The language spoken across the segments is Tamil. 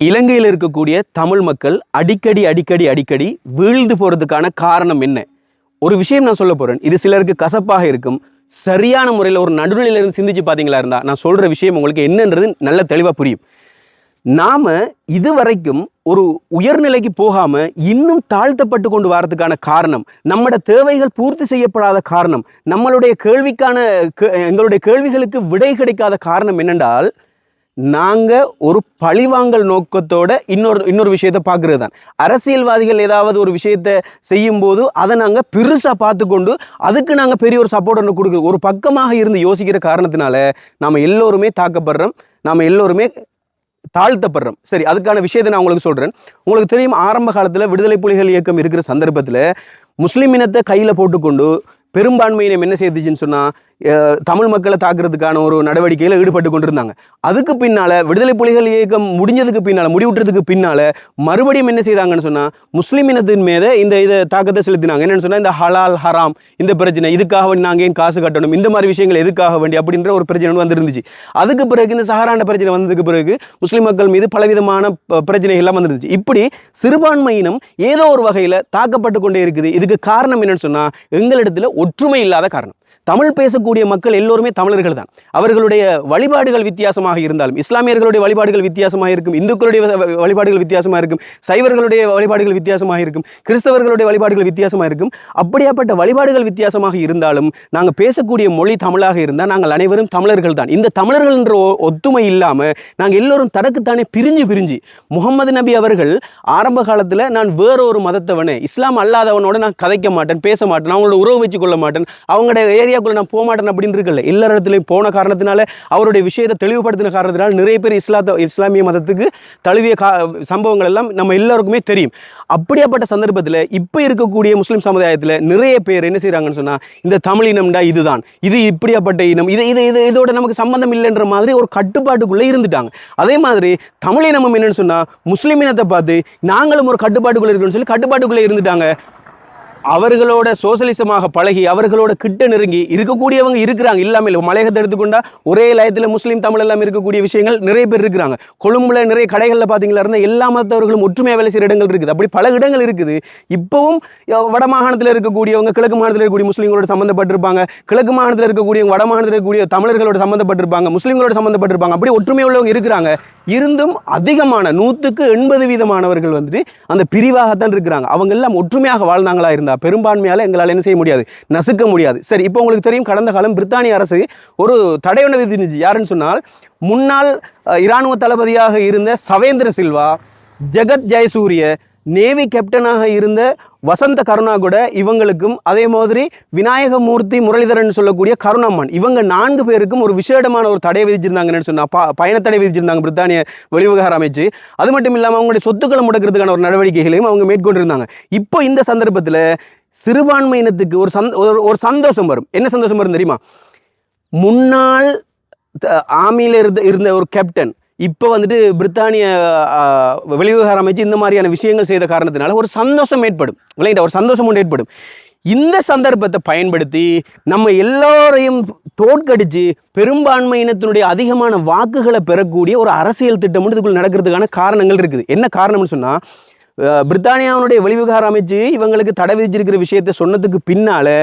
இலங்கையில் இருக்கக்கூடிய தமிழ் மக்கள் அடிக்கடி அடிக்கடி அடிக்கடி வீழ்ந்து போகிறதுக்கான காரணம் என்ன? ஒரு விஷயம் நான் சொல்ல போகிறேன் இது சிலருக்கு கசப்பாக இருக்கும். சரியான முறையில் ஒரு நடுநிலையிலிருந்து சிந்திச்சு பார்த்தீங்களா இருந்தால் நான் சொல்கிற விஷயம் உங்களுக்கு என்னன்றது நல்ல தெளிவாக புரியும். நாம் இதுவரைக்கும் ஒரு உயர்நிலைக்கு போகாமல் இன்னும் தாழ்த்தப்பட்டு கொண்டு வரதுக்கான காரணம் நம்மட தேவைகள் பூர்த்தி செய்யப்படாத காரணம் நம்மளுடைய கேள்விக்கான கே- எங்களுடைய கேள்விகளுக்கு விடை கிடைக்காத காரணம் என்னென்றால் நாங்கள் ஒரு பழிவாங்கல் நோக்கத்தோட இன்னொரு இன்னொரு விஷயத்தை பார்க்குறது தான் அரசியல்வாதிகள் ஏதாவது ஒரு விஷயத்தை செய்யும் போது அதை நாங்கள் பெருசாக பார்த்துக்கொண்டு அதுக்கு நாங்கள் பெரிய ஒரு சப்போர்ட் ஒன்று கொடுக்குறோம் ஒரு பக்கமாக இருந்து யோசிக்கிற காரணத்தினால நாம் எல்லோருமே தாக்கப்படுறோம். நாம் எல்லோருமே தாழ்த்தப்படுறோம். சரி அதுக்கான விஷயத்தை நான் உங்களுக்கு சொல்கிறேன் உங்களுக்கு தெரியும் ஆரம்ப காலத்தில் விடுதலை புலிகள் இயக்கம் இருக்கிற சந்தர்ப்பத்தில் முஸ்லீம் இனத்தை கையில் போட்டுக்கொண்டு பெரும்பான்மையினம் என்ன செய்துச்சுன்னு சொன்னால் தமிழ் மக்களை தாக்குறதுக்கான ஒரு நடவடிக்கையில் ஈடுபட்டு கொண்டிருந்தாங்க. அதுக்கு பின்னால் விடுதலை புலிகள் இயக்கம் முடிஞ்சதுக்கு பின்னால் முடிவுற்றதுக்கு பின்னால் மறுபடியும் என்ன செய்தாங்கன்னு சொன்னால் முஸ்லீம் இனத்தின் மீது இந்த இதை தாக்கத்தை செலுத்தினாங்க. என்னென்னு சொன்னால் இந்த ஹலால் ஹராம் இந்த பிரச்சனை இதுக்காக வேண்டி நாங்கள் ஏன் காசு கட்டணும் இந்த மாதிரி விஷயங்கள் எதுக்காக வேண்டி அப்படின்ற ஒரு பிரச்சனை வந்துருந்துச்சு. அதுக்கு பிறகு இந்த சஹராண்ட பிரச்சனை வந்ததுக்கு பிறகு முஸ்லீம் மக்கள் மீது பலவிதமான ப- எல்லாம் வந்துருந்துச்சு. இப்படி சிறுபான்மையினம் ஏதோ ஒரு வகையில் தாக்கப்பட்டு கொண்டே இருக்குது. இதுக்கு காரணம் என்னன்னு சொன்னால் எங்களிடத்தில் ஒற்றுமை இல்லாத காரணம். தமிழ் பேசக்கூடிய மக்கள் எல்லோருமே தமிழர்கள் தான். அவர்களுடைய வழிபாடுகள் வித்தியாசமாக இருந்தாலும் இஸ்லாமியர்களுடைய வழிபாடுகள் வித்தியாசமாக இருக்கும் இந்துக்களுடைய வழிபாடுகள் வித்தியாசமாக இருக்கும் சைவர்களுடைய வழிபாடுகள் வித்தியாசமாக இருக்கும் கிறிஸ்தவர்களுடைய வழிபாடுகள் வித்தியாசமாக இருக்கும். அப்படியாப்பட்ட வழிபாடுகள் வித்தியாசமாக இருந்தாலும் நாங்கள் பேசக்கூடிய மொழி தமிழாக இருந்தால் நாங்கள் அனைவரும் தமிழர்கள் தான். இந்த தமிழர்கள் என்ற ஒத்துமை இல்லாமல் நாங்கள் எல்லோரும் தனக்குத்தானே பிரிஞ்சு பிரிஞ்சு முகமது நபி அவர்கள் ஆரம்ப காலத்தில் நான் வேறொரு மதத்தவனே இஸ்லாம் அல்லாதவனோட நான் கதைக்க மாட்டேன் பேச மாட்டேன் அவங்களோட உறவு வச்சு கொள்ள மாட்டேன் அவங்களோட ஏரியாக்குள்ள நான் போக மாட்டேன் அப்படின்னு இருக்கல எல்லா இடத்துலையும் போன காரணத்தினால அவருடைய விஷயத்தை தெளிவுபடுத்தின காரணத்தினால நிறைய பேர் இஸ்லாத்த இஸ்லாமிய மதத்துக்கு தழுவிய கா சம்பவங்கள் எல்லாம் நம்ம எல்லாருக்குமே தெரியும். அப்படியாப்பட்ட சந்தர்ப்பத்தில் இப்போ இருக்கக்கூடிய முஸ்லிம் சமுதாயத்தில் நிறைய பேர் என்ன செய்கிறாங்கன்னு சொன்னால் இந்த தமிழ் இனம்டா இதுதான். இது இப்படியாப்பட்ட இனம் இது இது இது இதோட நமக்கு சம்பந்தம் இல்லைன்ற மாதிரி ஒரு கட்டுப்பாட்டுக்குள்ளே இருந்துட்டாங்க. அதே மாதிரி தமிழ் இனமும் என்னன்னு சொன்னால் முஸ்லிம் இனத்தை பார்த்து நாங்களும் ஒரு கட்டுப்பாட்டுக்குள்ளே இருக்கணும்னு சொல்லி கட்டுப்பாட்டுக்குள்ளே இருந்துட்டாங்க. அவர்களோட சோசலிசமாக பழகி அவர்களோட கிட்ட நெருங்கி இருக்கக்கூடியவங்க இருக்கிறாங்க. இல்லாமல் இல்லை மலையகத்தை எடுத்துக்கொண்டா ஒரே லயத்தில் முஸ்லீம் தமிழ் எல்லாம் இருக்கக்கூடிய விஷயங்கள் நிறைய பேர் இருக்கிறாங்க. கொழும்புல நிறைய கடைகளில் பார்த்தீங்களா இருந்தால் எல்லா மதத்தவர்களும் ஒற்றுமையாக வேலை செய்கிற இடங்கள் இருக்குது. அப்படி பல இடங்கள் இருக்குது. இப்போவும் வட மாகாணத்தில் இருக்கக்கூடியவங்க கிழக்கு மாகாணத்தில் இருக்கக்கூடிய முஸ்லீம்களோட சம்மந்தப்பட்டிருப்பாங்க கிழக்கு மாகாணத்தில் இருக்கக்கூடியவங்க வட மாகாணத்தில் இருக்கக்கூடிய தமிழர்களோட சம்மந்தப்பட்டிருப்பாங்க முஸ்லீம்களோட சம்மந்தப்பட்டிருப்பாங்க அப்படி ஒற்றுமை உள்ளவங்க இருக்கிறாங்க. இருந்தும் அதிகமான நூற்றுக்கு எண்பது வீதமானவர்கள் வந்துட்டு அந்த பிரிவாகத்தான் இருக்கிறாங்க. அவங்க எல்லாம் ஒற்றுமையாக வாழ்ந்தாங்களா இருந்தா பெரும்பான்மையால் எங்களால் என்ன செய்ய முடியாது நசுக்க முடியாது. சரி இப்போ உங்களுக்கு தெரியும் கடந்த காலம் பிரித்தானிய அரசு ஒரு தடையுண விதிச்சு யாருன்னு சொன்னால் முன்னாள் இராணுவ தளபதியாக இருந்த சவேந்திர சில்வா ஜெகத் ஜெயசூரிய நேவி கேப்டனாக இருந்த வசந்த கருணா கூட இவங்களுக்கும் அதே மாதிரி விநாயகமூர்த்தி முரளிதரன் சொல்லக்கூடிய கருணாமன் இவங்க நான்கு பேருக்கும் ஒரு விசேடமான ஒரு தடை விதிச்சிருந்தாங்கன்னு சொன்னால் பா பயணத்தடை விதிச்சிருந்தாங்க பிரித்தானிய வெளிவிவகார அமைச்சு. அது மட்டும் இல்லாமல் அவங்களுடைய சொத்துக்களை முடக்கிறதுக்கான ஒரு நடவடிக்கைகளையும் அவங்க மேற்கொண்டிருந்தாங்க. இப்போ இந்த சந்தர்ப்பத்தில் சிறுபான்மையினத்துக்கு ஒரு சந் ஒரு- ஒரு சந்தோஷம் வரும். என்ன சந்தோஷம் வரும் தெரியுமா? முன்னாள் ஆமியில் இருந்த இருந்த ஒரு கேப்டன் இப்போ வந்துட்டு பிரித்தானிய ஆ, வெளிவிவகார அமைச்சு இந்த மாதிரியான விஷயங்கள் செய்த காரணத்தினால ஒரு சந்தோஷம் ஏற்படும். விளையாட்ட ஒரு சந்தோஷம் ஒன்று ஏற்படும். இந்த சந்தர்ப்பத்தை பயன்படுத்தி நம்ம எல்லோரையும் தோற்கடிச்சு பெரும்பான்மையினத்தினுடைய அதிகமான வாக்குகளை பெறக்கூடிய ஒரு அரசியல் திட்டம் இதுக்குள் நடக்கிறதுக்கான காரணங்கள் இருக்குது. என்ன காரணம்னு சொன்னால் பிரித்தானியாவுடைய வெளிவிகார அமைச்சு இவங்களுக்கு தடை விதிச்சிருக்கிற விஷயத்தை சொன்னதுக்கு பின்னால்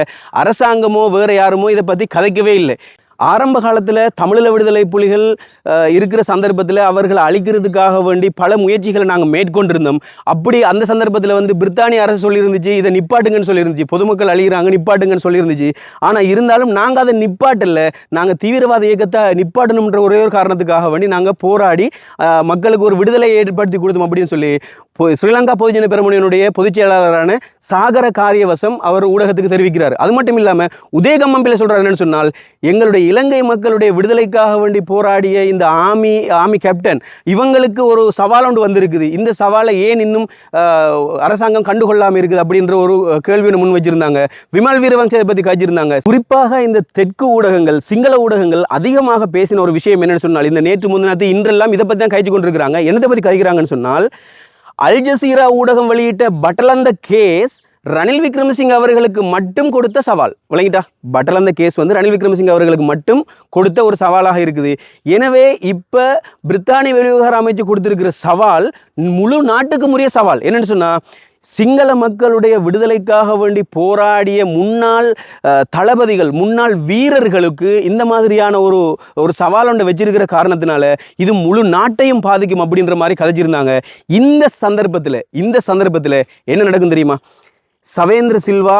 அரசாங்கமோ வேறு யாருமோ இதை பற்றி கதைக்கவே இல்லை. ஆரம்ப காலத்தில் தமிழீழ விடுதலை புலிகள் இருக்கிற சந்தர்ப்பத்தில் அவர்களை அழிக்கிறதுக்காக வேண்டி பல முயற்சிகளை நாங்கள் மேற்கொண்டிருந்தோம். அப்படி அந்த சந்தர்ப்பத்தில் வந்து பிரித்தானிய அரசு சொல்லியிருந்துச்சு இதை நிப்பாட்டுங்கன்னு சொல்லியிருந்துச்சு. பொதுமக்கள் அழிகிறாங்க நிப்பாட்டுங்கன்னு சொல்லியிருந்துச்சு. ஆனால் இருந்தாலும் நாங்கள் அதை நிப்பாட்டில். நாங்கள் தீவிரவாத இயக்கத்தை நிப்பாட்டணுன்ற ஒரே ஒரு காரணத்துக்காக வேண்டி நாங்கள் போராடி மக்களுக்கு ஒரு விடுதலை ஏற்படுத்தி கொடுத்தோம் அப்படின்னு சொல்லி ஸ்ரீலங்கா பொதுஜன பெருமணியனுடைய பொதுச் செயலாளரான சாகர காரியவசம் அவர் ஊடகத்துக்கு தெரிவிக்கிறார். அது மட்டும் இல்லாமல் உதயகம்மம்பில சொல்கிறார் என்னன்னு சொன்னால் எங்களுடைய இலங்கை மக்களுடைய விடுதலைக்காக வேண்டி போராடிய இந்த ஆமி ஆமி கேப்டன் இவங்களுக்கு ஒரு சவால் ஒன்று வந்திருக்குது. இந்த சவாலை ஏன் இன்னும் அரசாங்கம் கண்டுகொள்ளாமல் இருக்குது அப்படின்ற ஒரு கேள்வி முன் வச்சிருந்தாங்க. விமல் வீரவங்சத்தை பற்றி காய்ச்சிருந்தாங்க குறிப்பாக இந்த தெற்கு ஊடகங்கள் சிங்கள ஊடகங்கள் அதிகமாக பேசின ஒரு விஷயம் என்னன்னு சொன்னால் இந்த நேற்று முந்தினத்து இன்றெல்லாம் இதை பற்றி தான் காய்ச்சி கொண்டிருக்கிறாங்க. என்னத்தை பற்றி காய்க்கிறாங்கன்னு சொன்னால் அல்ஜசீரா ஊடகம் வெளியிட்ட பட்டலந்த கேஸ் ரணில் விக்ரமசிங்க அவர்களுக்கு மட்டும் கொடுத்த சவால். விளங்கிட்டா? பட்டலந்த கேஸ் வந்து ரணில் விக்ரமசிங்க அவர்களுக்கு மட்டும் கொடுத்த ஒரு சவாலாக இருக்குது. எனவே இப்போ பிரித்தானிய வெளிவிவகார அமைச்சு கொடுத்திருக்கிற சவால் முழு நாட்டுக்கு உரிய சவால். என்னன்னு சொன்னால் சிங்கள மக்களுடைய விடுதலைக்காக வேண்டி போராடிய முன்னாள் தளபதிகள் முன்னாள் வீரர்களுக்கு இந்த மாதிரியான ஒரு ஒரு சவால் ஒன்றை வச்சிருக்கிற காரணத்தினால இது முழு நாட்டையும் பாதிக்கும் அப்படின்ற மாதிரி கதைச்சிருந்தாங்க. இந்த சந்தர்ப்பத்தில் இந்த சந்தர்ப்பத்தில் என்ன நடக்கும் தெரியுமா? சவேந்திர சில்வா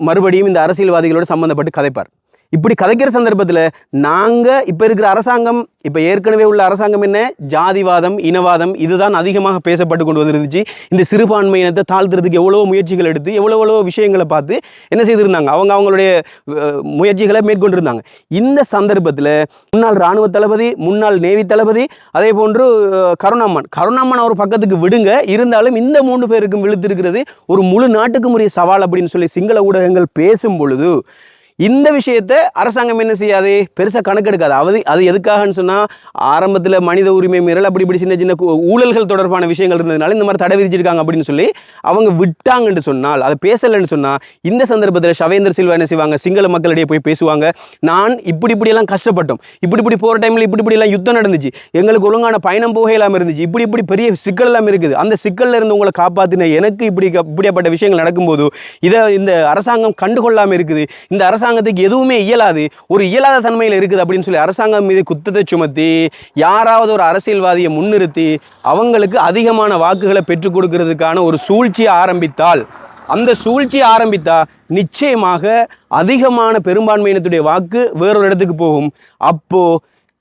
மறுபடியும் இந்த அரசியல்வாதிகளோடு சம்பந்தப்பட்டு கதைப்பார். இப்படி கதைக்கிற சந்தர்ப்பத்தில் நாங்கள் இப்போ இருக்கிற அரசாங்கம் இப்போ ஏற்கனவே உள்ள அரசாங்கம் என்ன? ஜாதிவாதம் இனவாதம் இதுதான் அதிகமாக பேசப்பட்டு கொண்டு வந்திருந்துச்சு. இந்த சிறுபான்மை இனத்தை தாழ்த்துறதுக்கு எவ்வளோ முயற்சிகள் எடுத்து எவ்வளோ எவ்வளோ விஷயங்களை பார்த்து என்ன செய்திருந்தாங்க? அவங்க அவங்களுடைய முயற்சிகளை மேற்கொண்டிருந்தாங்க. இந்த சந்தர்ப்பத்தில் முன்னாள் இராணுவ தளபதி முன்னாள் நேவி தளபதி அதே போன்று கருணாமன். கருணாமன் அவர் பக்கத்துக்கு விடுங்க. இருந்தாலும் இந்த மூன்று பேருக்கும் விழுத்திருக்கிறது ஒரு முழு நாட்டுக்கும் உரிய சவால் அப்படின்னு சொல்லி சிங்கள ஊடகங்கள் பேசும் பொழுது இந்த விஷயத்தை அரசாங்கம் என்ன செய்யாது? பெருசாக கணக்கெடுக்காது. அது அது எதுக்காகன்னு சொன்னால் ஆரம்பத்தில் மனித உரிமை மீறல் அப்படி இப்படி சின்ன சின்ன ஊழல்கள் தொடர்பான விஷயங்கள் இருந்ததுனால இந்த மாதிரி தடை விதிச்சிருக்காங்க அப்படின்னு சொல்லி அவங்க விட்டாங்கன்னு சொன்னால் அதை பேசலைன்னு சொன்னால் இந்த சந்தர்ப்பத்தில் ஷவேந்தர் சில்வா என்ன செய்வாங்க? சிங்கள மக்களிடையே போய் பேசுவாங்க. நான் இப்படி இப்படியெல்லாம் கஷ்டப்பட்டோம். இப்படி இப்படி போகிற டைமில் இப்படி இப்படியெல்லாம் யுத்தம் நடந்துச்சு. எங்களுக்கு ஒழுங்கான பயணம் போக இல்லாமல் இருந்துச்சு. இப்படி இப்படி பெரிய சிக்கல் எல்லாம் இருக்குது. அந்த சிக்கல்ல இருந்து உங்களை காப்பாற்றின எனக்கு இப்படி இப்படியாப்பட்ட விஷயங்கள் நடக்கும்போது இதை இந்த அரசாங்கம் கண்டுகொள்ளாமல் இருக்குது. இந்த அரசாங்கத்துக்கு எதுவுமே இயலாது. ஒரு இயலாத தன்மையில் இருக்குது அப்படின்னு சொல்லி அரசாங்கம் மீது குத்தத்தை சுமத்தி யாராவது ஒரு அரசியல்வாதியை முன்னிறுத்தி அவங்களுக்கு அதிகமான வாக்குகளை பெற்றுக் கொடுக்கறதுக்கான ஒரு சூழ்ச்சியை ஆரம்பித்தால் அந்த சூழ்ச்சி ஆரம்பித்தா நிச்சயமாக அதிகமான பெரும்பான்மையினத்துடைய வாக்கு வேறொரு இடத்துக்கு போகும். அப்போ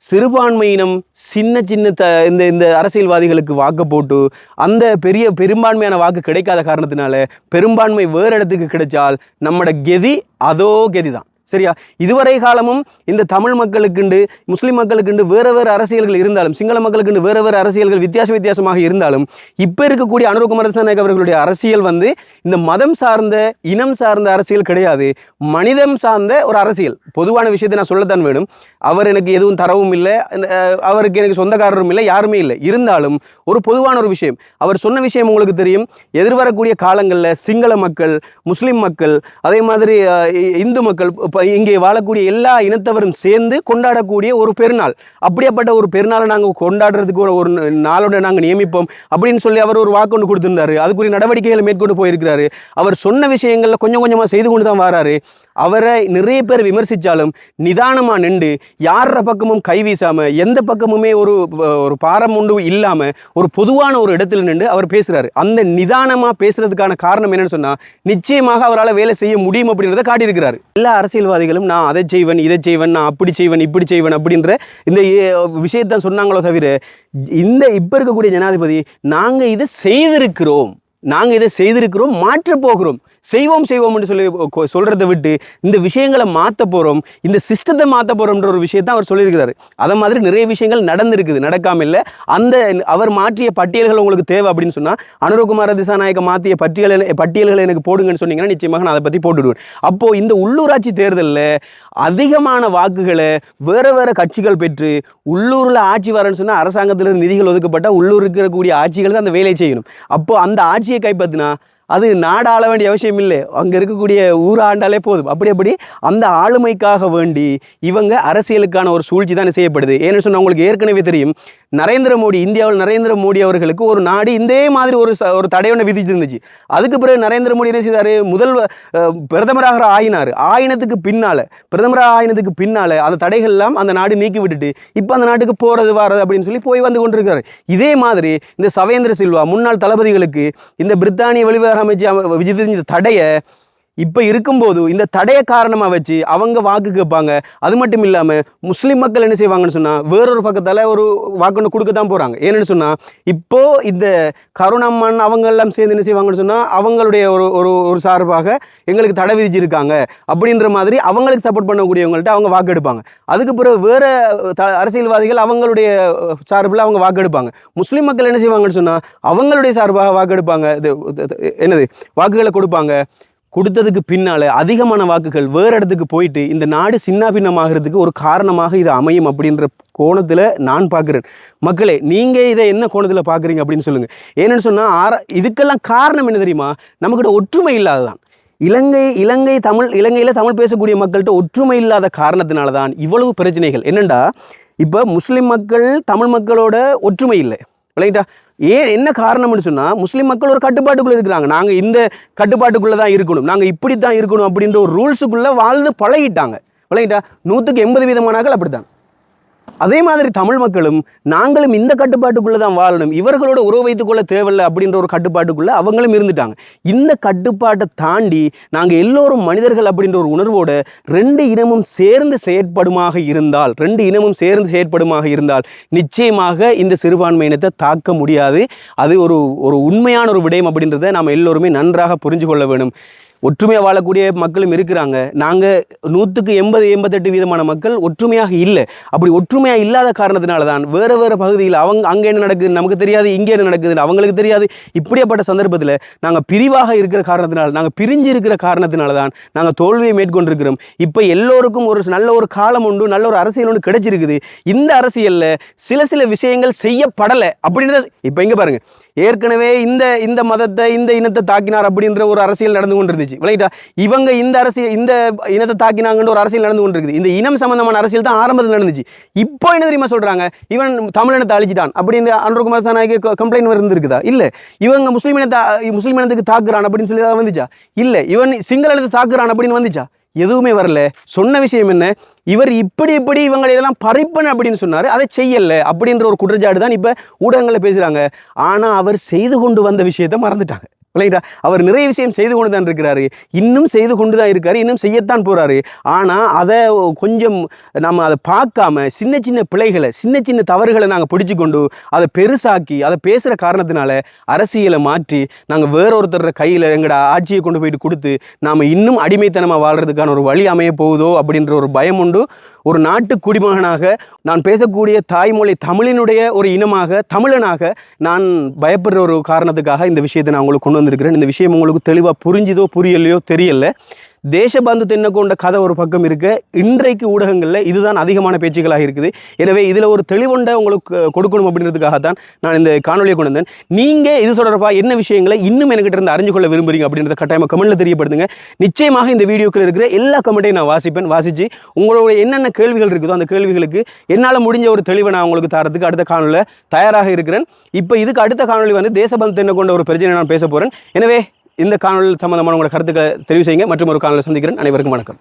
சிறுபான்மையினம் சின்ன சின்ன த இந்த இந்த அரசியல்வாதிகளுக்கு வாக்கு போட்டு அந்த பெரிய பெரும்பான்மையான வாக்கு கிடைக்காத காரணத்தினால பெரும்பான்மை வேறு இடத்துக்கு கிடைச்சால் நம்மட கெதி அதோ கெதி தான் சரியா? இதுவரை காலமும் இந்த தமிழ் மக்களுக்குண்டு முஸ்லீம் மக்களுக்குண்டு வேறு வேறு அரசியல்கள் இருந்தாலும் சிங்கள மக்களுக்குண்டு வேறு வேறு அரசியல்கள் வித்தியாச வித்தியாசமாக இருந்தாலும் இப்போ இருக்கக்கூடிய அனுர திசாநாயக் அவர்களுடைய அரசியல் வந்து இந்த மதம் சார்ந்த இனம் சார்ந்த அரசியல் கிடையாது. மனிதம் சார்ந்த ஒரு அரசியல். பொதுவான விஷயத்தை நான் சொல்லத்தான் வேணும். அவர் எனக்கு எதுவும் தரவும் இல்லை. அவருக்கு எனக்கு சொந்தக்காரரும் இல்லை யாருமே இல்லை. இருந்தாலும் ஒரு பொதுவான ஒரு விஷயம். அவர் சொன்ன விஷயம் உங்களுக்கு தெரியும். எதிர்வரக்கூடிய காலங்களில் சிங்கள மக்கள் முஸ்லீம் மக்கள் அதே மாதிரி இ- இந்து மக்கள் இப்போ இங்கே வாழக்கூடிய எல்லா இனத்தவரும் சேர்ந்து கொண்டாடக்கூடிய ஒரு பெருநாள். அப்படியாப்பட்ட ஒரு பெருநாளை நாங்கள் கொண்டாடுறதுக்கு ஒரு ஒரு நாளோட நாங்கள் நியமிப்போம் அப்படின்னு சொல்லி அவர் ஒரு வாக்கு ஒன்று கொடுத்துருந்தாரு. அதுக்குரிய நடவடிக்கைகளை மேற்கொண்டு போயிருக்கிறாரு. அவர் சொன்ன விஷயங்களில் கொஞ்சம் கொஞ்சமாக செய்து கொண்டு தான் வராரு. அவரை நிறைய பேர் விமர்சித்தாலும் நிதானமாக நின்று யார பக்கமும் கை வீசாமல் எந்த பக்கமுமே ஒரு ஒரு பாரம் உண்டு இல்லாமல் ஒரு பொதுவான ஒரு இடத்துல நின்று அவர் பேசுகிறாரு அந்த நிதானமாக பேசுகிறதுக்கான காரணம் என்னென்னு சொன்னால் நிச்சயமாக அவரால் வேலை செய்ய முடியும் அப்படின்றத காட்டியிருக்கிறார். எல்லா அரசியல்வாதிகளும் நான் அதை செய்வேன் இதை செய்வேன் நான் அப்படி செய்வேன் இப்படி செய்வேன் அப்படின்ற இந்த விஷயத்தான் சொன்னாங்களோ தவிர இந்த இப்போ இருக்கக்கூடிய ஜனாதிபதி நாங்கள் இதை செய்திருக்கிறோம். நாங்கள் இதை செய்திருக்கிறோம் மாற்றப் போகிறோம். செய்வோம் செய்வோம்னு சொல்லி கொ- விட்டு இந்த விஷயங்களை மாற்ற போகிறோம் இந்த சிஸ்டத்தை மாற்ற போகிறோம்ன்ற ஒரு விஷயத்தை அவர் சொல்லியிருக்கிறாரு. அதை மாதிரி நிறைய விஷயங்கள் நடந்திருக்குது நடக்காம இல்லை. அந்த அவர் மாற்றிய பட்டியல்கள் உங்களுக்கு தேவை அப்படின்னு சொன்னால் அனுரகுமார திசாநாயக்க மாற்றிய பட்டியல் பட்டியல்களை எனக்கு போடுங்கன்னு சொன்னீங்கன்னா நிச்சயமாக நான் அதை பற்றி போட்டுடுவேன் அப்போது இந்த உள்ளூராட்சி தேர்தலில் அதிகமான வாக்குகளை வேறு வேறு கட்சிகள் பெற்று உள்ளூரில் ஆட்சி வரேன்னு சொன்னால் அரசாங்கத்தில் நிதிகள் ஒதுக்கப்பட்டால் உள்ளூர் இருக்கக்கூடிய ஆட்சிகள் தான் அந்த வேலையை செய்யணும். அப்போது அந்த ஆட்சியை கைப்பற்றினா அது நாடு ஆள வேண்டிய அவசியம் இல்லை. அங்கே இருக்கக்கூடிய ஊர் ஆண்டாலே போதும். அப்படி அப்படி அந்த ஆளுமைக்காக வேண்டி இவங்க அரசியலுக்கான ஒரு சூழ்ச்சி தான் செய்யப்படுது. ஏன்னு சொன்னால் உங்களுக்கு ஏற்கனவே தெரியும். நரேந்திர மோடி இந்தியாவில் நரேந்திர மோடி அவர்களுக்கு ஒரு நாடு இதே மாதிரி ஒரு ச- ஒரு தடையொன்றை விதிச்சிருந்துச்சு அதுக்கு பிறகு நரேந்திர மோடி என்ன செய்தார்? முதல் பிரதமராக ஆயினார். ஆயினத்துக்கு பின்னால பிரதமராக ஆயினத்துக்கு பின்னால் அந்த தடைகள்லாம் அந்த நாடு நீக்கி விட்டுட்டு இப்போ அந்த நாட்டுக்கு போகிறது வர்றது அப்படின்னு சொல்லி போய் வந்து கொண்டிருக்கிறார். இதே மாதிரி இந்த சவேந்திர சில்வா முன்னாள் தளபதிகளுக்கு இந்த பிரித்தானிய வெளிவிவகார அமைச்சு அவ- விதித்த தடையை இப்போ இருக்கும்போது இந்த தடையை காரணமாக வச்சு அவங்க வாக்கு கேட்பாங்க. அது மட்டும் இல்லாமல் முஸ்லீம் மக்கள் என்ன செய்வாங்கன்னு சொன்னால் வேறொரு பக்கத்தால் ஒரு வாக்கு கொடுக்க தான் போகிறாங்க ஏன்னு சொன்னால் இப்போது இந்த கருணம்மன் அவங்க எல்லாம் சேர்ந்து என்ன செய்வாங்கன்னு சொன்னால் அவங்களுடைய ஒரு ஒரு ஒரு சார்பாக எங்களுக்கு தடை விதிச்சிருக்காங்க. அப்படின்ற மாதிரி அவங்களுக்கு சப்போர்ட் பண்ணக்கூடியவங்கள்ட்ட அவங்க வாக்கு எடுப்பாங்க. அதுக்கு பிறகு வேறு த அரசியல்வாதிகள் அவங்களுடைய சார்பில் அவங்க வாக்கு எடுப்பாங்க. முஸ்லீம் மக்கள் என்ன செய்வாங்கன்னு சொன்னால் அவங்களுடைய சார்பாக வாக்கு எடுப்பாங்க. இது- என்னது? வாக்குகளை கொடுப்பாங்க. கொடுத்ததுக்கு பின்னால் அதிகமான வாக்குகள் வேற இடத்துக்கு போயிட்டு இந்த நாடு சின்ன பின்னமாகிறதுக்கு ஒரு காரணமாக இது அமையும் அப்படின்ற கோணத்தில் நான் பார்க்குறேன். மக்களே நீங்கள் இதை என்ன கோணத்தில் பார்க்குறீங்க அப்படின்னு சொல்லுங்கள் ஏன்னு சொன்னால் ஆர இதுக்கெல்லாம் காரணம் என்ன தெரியுமா? நம்மக்கிட்ட ஒற்றுமை இல்லாததான். இலங்கை இலங்கை தமிழ் இலங்கையில் தமிழ் பேசக்கூடிய மக்கள்கிட்ட ஒற்றுமை இல்லாத காரணத்தினால தான் இவ்வளவு பிரச்சனைகள். என்னண்டா? இப்போ முஸ்லீம் மக்கள் தமிழ் மக்களோட ஒற்றுமை இல்லை. விளங்கிட்டா ஏன் என்ன காரணம்னு சொன்னால் முஸ்லீம் மக்கள் ஒரு கட்டுப்பாட்டுக்குள்ளே இருக்கிறாங்க. நாங்கள் இந்த கட்டுப்பாட்டுக்குள்ளே தான் இருக்கணும். நாங்கள் இப்படி தான் இருக்கணும் அப்படின்ற ஒரு ரூல்ஸுக்குள்ளே வாழ்ந்து பழகிட்டாங்க. பழகிட்டா நூற்றுக்கு எண்பது வீதமானாக்கள் அப்படித்தான். அதே மாதிரி தமிழ் மக்களும் நாங்களும் இந்த கட்டுப்பாட்டுக்குள்ளே தான் வாழணும். இவர்களோட உறவு வைத்துக்கொள்ள தேவையில்லை அப்படின்ற ஒரு கட்டுப்பாட்டுக்குள்ளே அவங்களும் இருந்துட்டாங்க. இந்த கட்டுப்பாட்டை தாண்டி நாங்கள் எல்லோரும் மனிதர்கள் அப்படின்ற ஒரு உணர்வோடு ரெண்டு இனமும் சேர்ந்து செயற்படுமாக இருந்தால் ரெண்டு இனமும் சேர்ந்து செயற்படுமாக இருந்தால் நிச்சயமாக இந்த சிறுபான்மையினத்தை தாக்க முடியாது. அது ஒரு ஒரு உண்மையான ஒரு விடயம் அப்படின்றத நாம் எல்லோருமே நன்றாக புரிஞ்சு கொள்ள வேணும் ஒற்றுமையாக வாழக்கூடிய மக்களும் இருக்கிறாங்க. நாங்கள் நூற்றுக்கு எண்பது எண்பத்தெட்டு வீதமான மக்கள் ஒற்றுமையாக இல்லை. அப்படி ஒற்றுமையாக இல்லாத காரணத்தினால தான் வேறு வேறு பகுதியில் அவங்க அங்கே என்ன நடக்குது நமக்கு தெரியாது இங்கே என்ன நடக்குதுன்னு அவங்களுக்கு தெரியாது. இப்படியாப்பட்ட சந்தர்ப்பத்தில் நாங்கள் பிரிவாக இருக்கிற காரணத்தினால் நாங்கள் பிரிஞ்சு இருக்கிற காரணத்தினால தான் நாங்கள் தோல்வியை மேற்கொண்டிருக்கிறோம். இப்போ எல்லோருக்கும் ஒரு நல்ல ஒரு காலம் உண்டு நல்ல ஒரு அரசியல் ஒன்று கிடைச்சிருக்குது. இந்த அரசியலில் சில சில விஷயங்கள் செய்யப்படலை. அப்படின்றத இப்போ இங்கே பாருங்கள் ஏற்கனவே இந்த இந்த மதத்தை இந்த இனத்தை தாக்கினார் அப்படின்ற ஒரு அரசியல் நடந்து கொண்டு இருந்துச்சு விளையாட்டா இவங்க இந்த அரசியல் இந்த இனத்தை தாக்கினாங்கன்ற ஒரு அரசியல் நடந்து கொண்டு இருக்குது இந்த இனம் சம்பந்தமான அரசியல் தான் ஆரம்பத்தில் நடந்துச்சு. இப்போ என்ன தெரியுமா சொல்கிறாங்க இவன் தமிழினத்தை அழிச்சிட்டான் அப்படின்னு அன்றகுமார் சாநாயகி கம்ப்ளைண்ட் இருந்திருக்குதா இல்லை. இவங்க முஸ்லீம் இனத்தை முஸ்லீம் இனத்துக்கு தாக்குறான் அப்படின்னு சொல்லி வந்துச்சா? இல்லை. இவன் சிங்கள இனத்தை தாக்குறான் அப்படின்னு வந்துச்சா? எதுவுமே வரல. சொன்ன விஷயம் என்ன? இவர் இப்படி இப்படி இவங்களெல்லாம் பறிப்பன் அப்படின்னு சொன்னார். அதை செய்யல அப்படின்ற ஒரு குற்றச்சாட்டு தான் இப்போ ஊடகங்களில் பேசுகிறாங்க ஆனால் அவர் செய்து கொண்டு வந்த விஷயத்தை மறந்துட்டாங்க. இல்லைங்களா? அவர் நிறைய விஷயம் செய்து கொண்டு தான் இருக்கிறாரு. இன்னும் செய்து கொண்டு தான் இருக்காரு. இன்னும் செய்யத்தான் போறாரு. ஆனால் அதை கொஞ்சம் நம்ம அதை பார்க்காம சின்ன சின்ன பிழைகளை சின்ன சின்ன தவறுகளை நாங்கள் பிடிச்சு கொண்டு அதை பெருசாக்கி அதை பேசுகிற காரணத்தினால அரசியலை மாற்றி நாங்கள் வேறொருத்தர் கையில் எங்களோட ஆட்சியை கொண்டு போயிட்டு கொடுத்து நாம் இன்னும் அடிமைத்தனமாக வாழ்றதுக்கான ஒரு வழி அமைய போகுதோ அப்படின்ற ஒரு பயம் உண்டு. ஒரு நாட்டு குடிமகனாக நான் பேசக்கூடிய தாய்மொழி தமிழினுடைய ஒரு இனமாக தமிழனாக நான் பயப்படுற ஒரு காரணத்துக்காக இந்த விஷயத்தை நான் உங்களுக்கு கொண்டு வந்திருக்கிறேன். இந்த விஷயம் உங்களுக்கு தெளிவாக புரிஞ்சுதோ புரியலையோ தெரியல. தேசபந்து தென்ன கொண்ட கதை ஒரு பக்கம் இருக்க. இன்றைக்கு ஊடகங்களில் இதுதான் அதிகமான பேச்சுக்களாக இருக்குது. எனவே இதில் ஒரு தெளிவுண்டை உங்களுக்கு கொடுக்கணும் அப்படின்றதுக்காக தான் நான் இந்த காணொலியை கொண்டு வந்தேன். நீங்கள் இது தொடர்பாக என்ன விஷயங்களை இன்னும் என்கிட்ட இருந்து அறிஞ்சு கொள்ள விரும்புறீங்க அப்படின்றத கட்டாயமாக கமெண்ட்டில் தெரியப்படுத்துங்க. நிச்சயமாக இந்த வீடியோக்கள் இருக்கிற எல்லா கமெண்ட்டையும் நான் வாசிப்பேன் வாசித்து உங்களோட என்னென்ன கேள்விகள் இருக்குதோ அந்த கேள்விகளுக்கு என்னால் முடிஞ்ச ஒரு தெளிவை நான் உங்களுக்கு தரத்துக்கு அடுத்த காணொலியில் தயாராக இருக்கிறேன். இப்போ இதுக்கு அடுத்த காணொலி வந்து தேசபந்து தென்ன கொண்ட ஒரு பிரச்சனை நான் பேச போகிறேன் எனவே இந்த காணொலி சம்பந்தமான உங்களோட கருத்துக்களை தெரிவு செய்யுங்க. மற்றும் ஒரு காணொலி சந்திக்கிறேன். அனைவருக்கும் வணக்கம்.